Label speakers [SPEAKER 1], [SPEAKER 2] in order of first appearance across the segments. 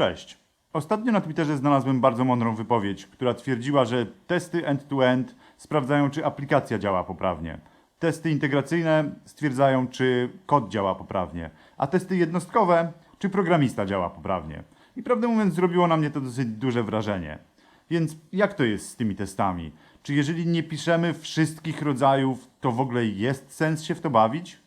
[SPEAKER 1] Cześć. Ostatnio na Twitterze znalazłem bardzo mądrą wypowiedź, która twierdziła, że testy end-to-end sprawdzają, czy aplikacja działa poprawnie. Testy integracyjne stwierdzają, czy kod działa poprawnie, a testy jednostkowe, czy programista działa poprawnie. I prawdę mówiąc, zrobiło na mnie to dosyć duże wrażenie. Więc jak to jest z tymi testami? Czy jeżeli nie piszemy wszystkich rodzajów, to w ogóle jest sens się w to bawić?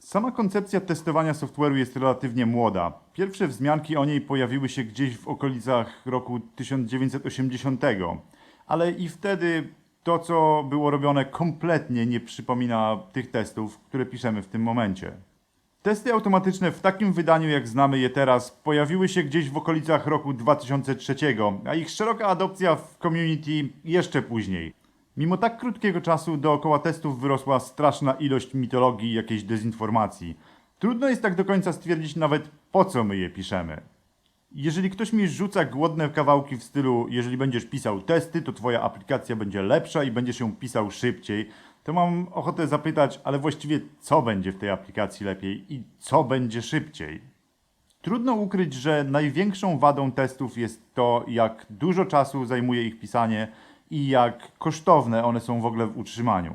[SPEAKER 1] Sama koncepcja testowania software'u jest relatywnie młoda. Pierwsze wzmianki o niej pojawiły się gdzieś w okolicach roku 1980, ale i wtedy to, co było robione, kompletnie nie przypomina tych testów, które piszemy w tym momencie. Testy automatyczne w takim wydaniu, jak znamy je teraz, pojawiły się gdzieś w okolicach roku 2003, a ich szeroka adopcja w community jeszcze później. Mimo tak krótkiego czasu dookoła testów wyrosła straszna ilość mitologii i jakiejś dezinformacji. Trudno jest tak do końca stwierdzić nawet po co my je piszemy. Jeżeli ktoś mi rzuca głodne kawałki w stylu jeżeli będziesz pisał testy, to twoja aplikacja będzie lepsza i będziesz ją pisał szybciej, to mam ochotę zapytać, ale właściwie co będzie w tej aplikacji lepiej i co będzie szybciej? Trudno ukryć, że największą wadą testów jest to, jak dużo czasu zajmuje ich pisanie i jak kosztowne one są w ogóle w utrzymaniu.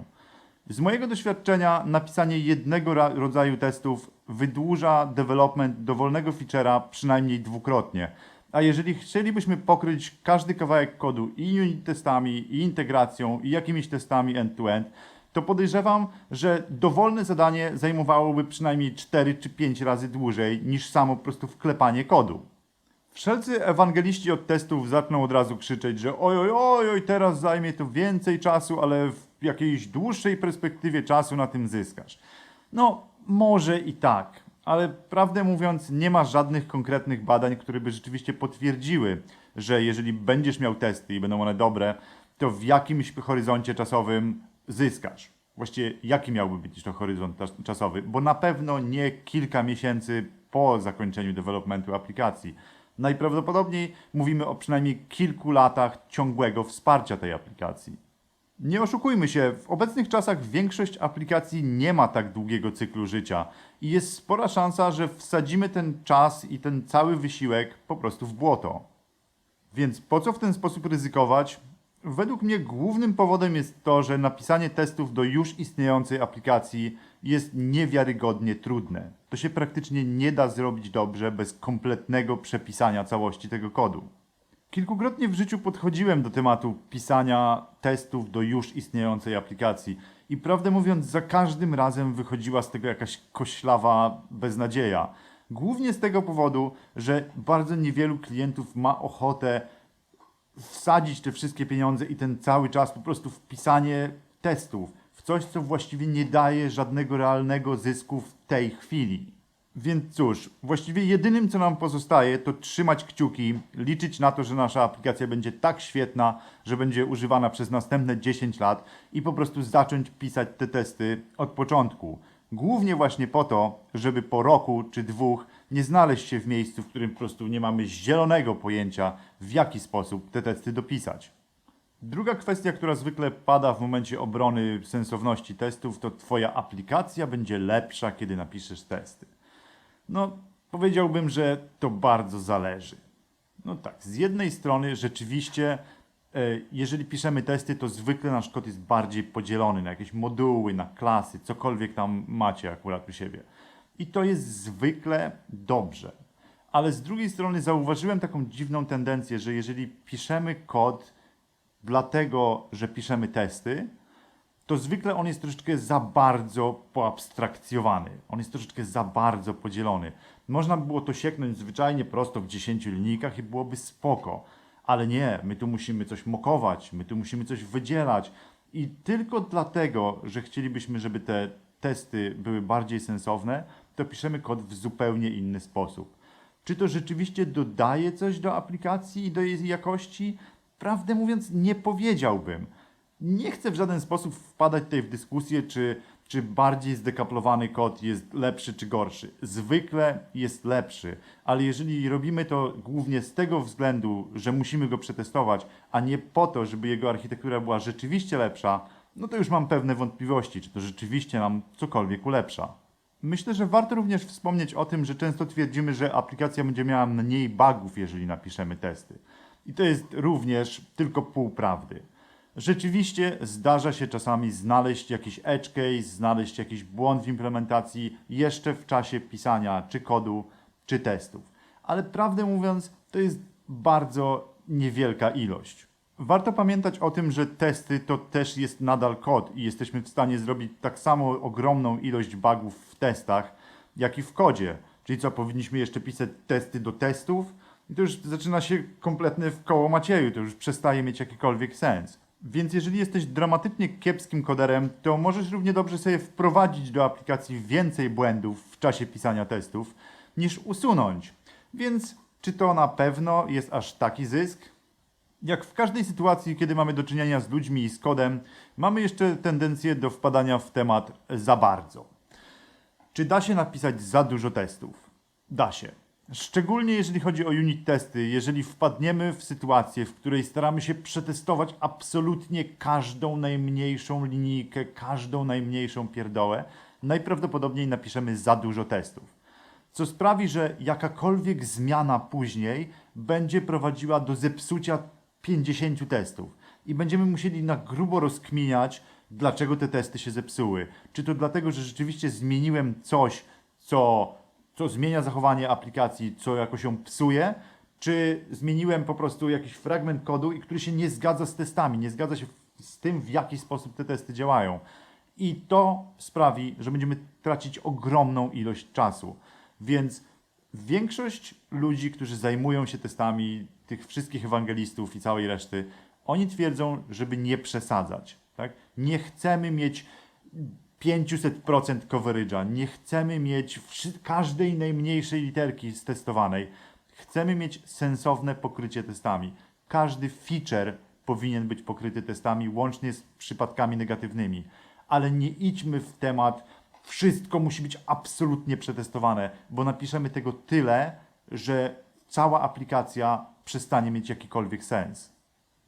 [SPEAKER 1] Z mojego doświadczenia napisanie jednego rodzaju testów wydłuża development dowolnego feature'a przynajmniej dwukrotnie. A jeżeli chcielibyśmy pokryć każdy kawałek kodu i unit testami, i integracją, i jakimiś testami end-to-end, to podejrzewam, że dowolne zadanie zajmowałoby przynajmniej 4 czy 5 razy dłużej niż samo po prostu wklepanie kodu. Wszelcy ewangeliści od testów zaczną od razu krzyczeć, że oj, oj, oj, oj, teraz zajmie to więcej czasu, ale w jakiejś dłuższej perspektywie czasu na tym zyskasz. No, może i tak, ale prawdę mówiąc, nie ma żadnych konkretnych badań, które by rzeczywiście potwierdziły, że jeżeli będziesz miał testy i będą one dobre, to w jakimś horyzoncie czasowym zyskasz. Właściwie jaki miałby być to horyzont czas- czasowy? Bo na pewno nie kilka miesięcy po zakończeniu developmentu aplikacji. Najprawdopodobniej mówimy o przynajmniej kilku latach ciągłego wsparcia tej aplikacji. Nie oszukujmy się, w obecnych czasach większość aplikacji nie ma tak długiego cyklu życia i jest spora szansa, że wsadzimy ten czas i ten cały wysiłek po prostu w błoto. Więc po co w ten sposób ryzykować? Według mnie głównym powodem jest to, że napisanie testów do już istniejącej aplikacji jest niewiarygodnie trudne. To się praktycznie nie da zrobić dobrze bez kompletnego przepisania całości tego kodu. Kilkukrotnie w życiu podchodziłem do tematu pisania testów do już istniejącej aplikacji i prawdę mówiąc, za każdym razem wychodziła z tego jakaś koślawa beznadzieja. Głównie z tego powodu, że bardzo niewielu klientów ma ochotę wsadzić te wszystkie pieniądze i ten cały czas po prostu w pisanie testów, w coś, co właściwie nie daje żadnego realnego zysku w tej chwili. Więc cóż, właściwie jedynym, co nam pozostaje, to trzymać kciuki, liczyć na to, że nasza aplikacja będzie tak świetna, że będzie używana przez następne 10 lat i po prostu zacząć pisać te testy od początku. Głównie właśnie po to, żeby po roku czy dwóch nie znaleźć się w miejscu, w którym po prostu nie mamy zielonego pojęcia, w jaki sposób te testy dopisać. Druga kwestia, która zwykle pada w momencie obrony sensowności testów, to Twoja aplikacja będzie lepsza, kiedy napiszesz testy. No, powiedziałbym, że to bardzo zależy. No tak, z jednej strony rzeczywiście, e, jeżeli piszemy testy, to zwykle nasz kod jest bardziej podzielony na jakieś moduły, na klasy, cokolwiek tam macie akurat u siebie. I to jest zwykle dobrze. Ale z drugiej strony zauważyłem taką dziwną tendencję, że jeżeli piszemy kod dlatego, że piszemy testy, to zwykle on jest troszeczkę za bardzo poabstrakcjowany. On jest troszeczkę za bardzo podzielony. Można by było to sieknąć zwyczajnie prosto w 10 linijkach i byłoby spoko. Ale nie, my tu musimy coś mokować, my tu musimy coś wydzielać. I tylko dlatego, że chcielibyśmy, żeby te testy były bardziej sensowne, to piszemy kod w zupełnie inny sposób. Czy to rzeczywiście dodaje coś do aplikacji i do jej jakości? Prawdę mówiąc, nie powiedziałbym. Nie chcę w żaden sposób wpadać tutaj w dyskusję, czy, czy bardziej zdekaplowany kod jest lepszy czy gorszy. Zwykle jest lepszy, ale jeżeli robimy to głównie z tego względu, że musimy go przetestować, a nie po to, żeby jego architektura była rzeczywiście lepsza, no to już mam pewne wątpliwości, czy to rzeczywiście nam cokolwiek ulepsza. Myślę, że warto również wspomnieć o tym, że często twierdzimy, że aplikacja będzie miała mniej bugów, jeżeli napiszemy testy. I to jest również tylko pół prawdy. Rzeczywiście zdarza się czasami znaleźć jakiś edge case, znaleźć jakiś błąd w implementacji jeszcze w czasie pisania czy kodu, czy testów. Ale prawdę mówiąc, to jest bardzo niewielka ilość. Warto pamiętać o tym, że testy to też jest nadal kod i jesteśmy w stanie zrobić tak samo ogromną ilość bugów w testach, jak i w kodzie. Czyli co, powinniśmy jeszcze pisać testy do testów? I to już zaczyna się kompletne w koło Macieju, to już przestaje mieć jakikolwiek sens. Więc jeżeli jesteś dramatycznie kiepskim koderem, to możesz równie dobrze sobie wprowadzić do aplikacji więcej błędów w czasie pisania testów, niż usunąć. Więc czy to na pewno jest aż taki zysk? Jak w każdej sytuacji, kiedy mamy do czynienia z ludźmi i z kodem, mamy jeszcze tendencję do wpadania w temat za bardzo. Czy da się napisać za dużo testów? Da się. Szczególnie jeżeli chodzi o unit testy, jeżeli wpadniemy w sytuację, w której staramy się przetestować absolutnie każdą najmniejszą linijkę, każdą najmniejszą pierdołę, najprawdopodobniej napiszemy za dużo testów. Co sprawi, że jakakolwiek zmiana później będzie prowadziła do zepsucia 50 testów i będziemy musieli na grubo rozkminiać, dlaczego te testy się zepsuły. Czy to dlatego, że rzeczywiście zmieniłem coś, co, co zmienia zachowanie aplikacji, co jakoś ją psuje, czy zmieniłem po prostu jakiś fragment kodu, i który się nie zgadza z testami, nie zgadza się z tym, w jaki sposób te testy działają. I to sprawi, że będziemy tracić ogromną ilość czasu. Więc większość ludzi, którzy zajmują się testami, tych wszystkich ewangelistów i całej reszty, oni twierdzą, żeby nie przesadzać. Tak? Nie chcemy mieć 500% coverage'a, nie chcemy mieć każdej najmniejszej literki stestowanej. Chcemy mieć sensowne pokrycie testami. Każdy feature powinien być pokryty testami, łącznie z przypadkami negatywnymi. Ale nie idźmy w temat, wszystko musi być absolutnie przetestowane, bo napiszemy tego tyle, że cała aplikacja przestanie mieć jakikolwiek sens.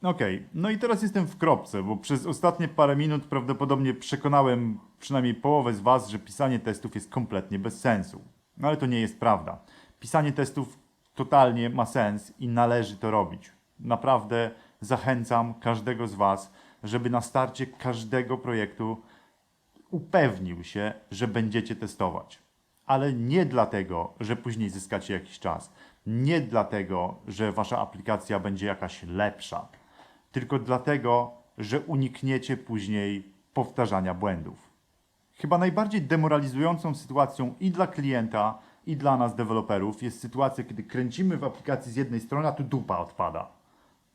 [SPEAKER 1] Okej, no i teraz jestem w kropce, bo przez ostatnie parę minut prawdopodobnie przekonałem przynajmniej połowę z Was, że pisanie testów jest kompletnie bez sensu. No ale to nie jest prawda. Pisanie testów totalnie ma sens i należy to robić. Naprawdę zachęcam każdego z Was, żeby na starcie każdego projektu upewnił się, że będziecie testować. Ale nie dlatego, że później zyskacie jakiś czas. Nie dlatego, że wasza aplikacja będzie jakaś lepsza. Tylko dlatego, że unikniecie później powtarzania błędów. Chyba najbardziej demoralizującą sytuacją i dla klienta, i dla nas, deweloperów, jest sytuacja, kiedy kręcimy w aplikacji z jednej strony, a tu dupa odpada.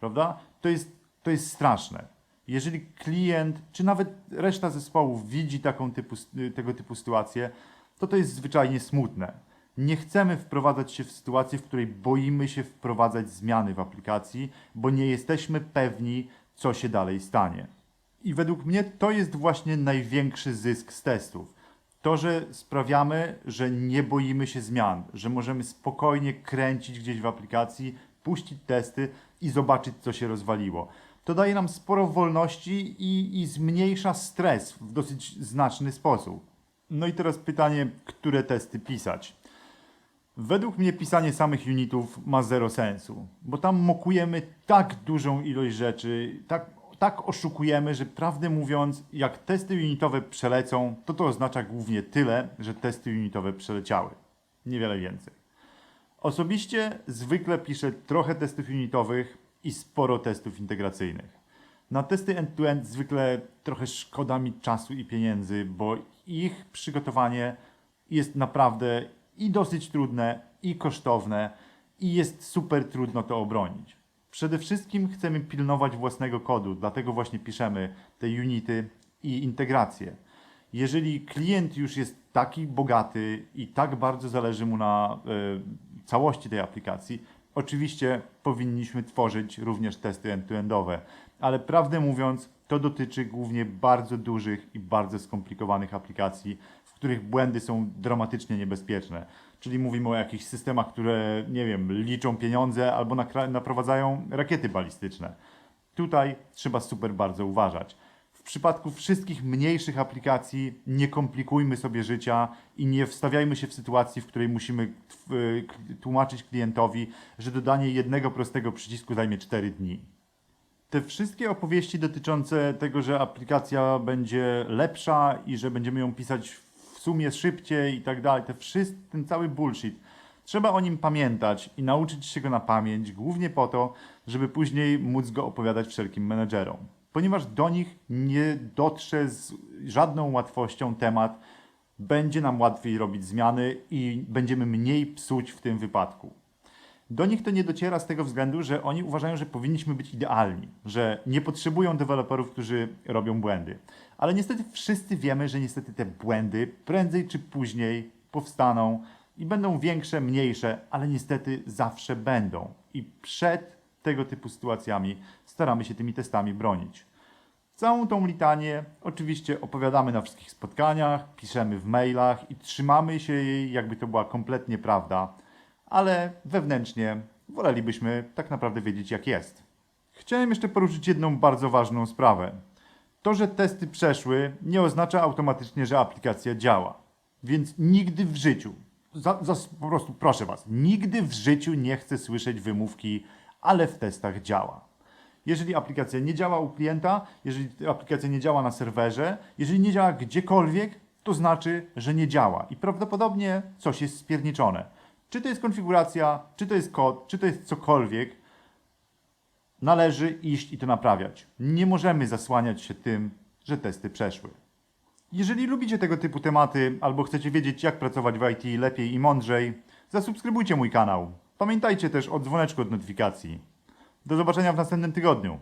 [SPEAKER 1] Prawda? To jest, to jest straszne. Jeżeli klient, czy nawet reszta zespołów widzi taką typu, tego typu sytuację, to to jest zwyczajnie smutne. Nie chcemy wprowadzać się w sytuację, w której boimy się wprowadzać zmiany w aplikacji, bo nie jesteśmy pewni, co się dalej stanie. I według mnie to jest właśnie największy zysk z testów. To, że sprawiamy, że nie boimy się zmian, że możemy spokojnie kręcić gdzieś w aplikacji, puścić testy i zobaczyć, co się rozwaliło. To daje nam sporo wolności i, i zmniejsza stres w dosyć znaczny sposób. No i teraz pytanie, które testy pisać? Według mnie pisanie samych unitów ma zero sensu, bo tam mokujemy tak dużą ilość rzeczy, tak, tak oszukujemy, że prawdę mówiąc, jak testy unitowe przelecą, to to oznacza głównie tyle, że testy unitowe przeleciały. Niewiele więcej. Osobiście zwykle piszę trochę testów unitowych i sporo testów integracyjnych. Na testy end-to-end zwykle trochę szkoda mi czasu i pieniędzy, bo ich przygotowanie jest naprawdę i dosyć trudne, i kosztowne, i jest super trudno to obronić. Przede wszystkim chcemy pilnować własnego kodu, dlatego właśnie piszemy te unity i integracje. Jeżeli klient już jest taki bogaty i tak bardzo zależy mu na y, całości tej aplikacji, oczywiście powinniśmy tworzyć również testy end-to-endowe, ale prawdę mówiąc, to dotyczy głównie bardzo dużych i bardzo skomplikowanych aplikacji, w których błędy są dramatycznie niebezpieczne. Czyli mówimy o jakichś systemach, które, nie wiem, liczą pieniądze albo naprowadzają rakiety balistyczne. Tutaj trzeba super bardzo uważać. W przypadku wszystkich mniejszych aplikacji nie komplikujmy sobie życia i nie wstawiajmy się w sytuacji, w której musimy k- tłumaczyć klientowi, że dodanie jednego prostego przycisku zajmie 4 dni. Te wszystkie opowieści dotyczące tego, że aplikacja będzie lepsza i że będziemy ją pisać w sumie szybciej i tak dalej, ten cały bullshit, trzeba o nim pamiętać i nauczyć się go na pamięć, głównie po to, żeby później móc go opowiadać wszelkim menedżerom. Ponieważ do nich nie dotrze z żadną łatwością temat, będzie nam łatwiej robić zmiany i będziemy mniej psuć w tym wypadku. Do nich to nie dociera z tego względu, że oni uważają, że powinniśmy być idealni, że nie potrzebują deweloperów, którzy robią błędy. Ale niestety wszyscy wiemy, że niestety te błędy prędzej czy później powstaną i będą większe, mniejsze, ale niestety zawsze będą. I przed tego typu sytuacjami staramy się tymi testami bronić. Całą tą litanię oczywiście opowiadamy na wszystkich spotkaniach, piszemy w mailach i trzymamy się jej, jakby to była kompletnie prawda, ale wewnętrznie wolelibyśmy tak naprawdę wiedzieć, jak jest. Chciałem jeszcze poruszyć jedną bardzo ważną sprawę. To, że testy przeszły, nie oznacza automatycznie, że aplikacja działa. Więc nigdy w życiu, za, za, po prostu proszę Was, nigdy w życiu nie chcę słyszeć wymówki, ale w testach działa. Jeżeli aplikacja nie działa u klienta, jeżeli aplikacja nie działa na serwerze, jeżeli nie działa gdziekolwiek, to znaczy, że nie działa i prawdopodobnie coś jest spierniczone. Czy to jest konfiguracja, czy to jest kod, czy to jest cokolwiek, należy iść i to naprawiać. Nie możemy zasłaniać się tym, że testy przeszły. Jeżeli lubicie tego typu tematy albo chcecie wiedzieć, jak pracować w IT lepiej i mądrzej, zasubskrybujcie mój kanał. Pamiętajcie też o dzwoneczku od notyfikacji. Do zobaczenia w następnym tygodniu.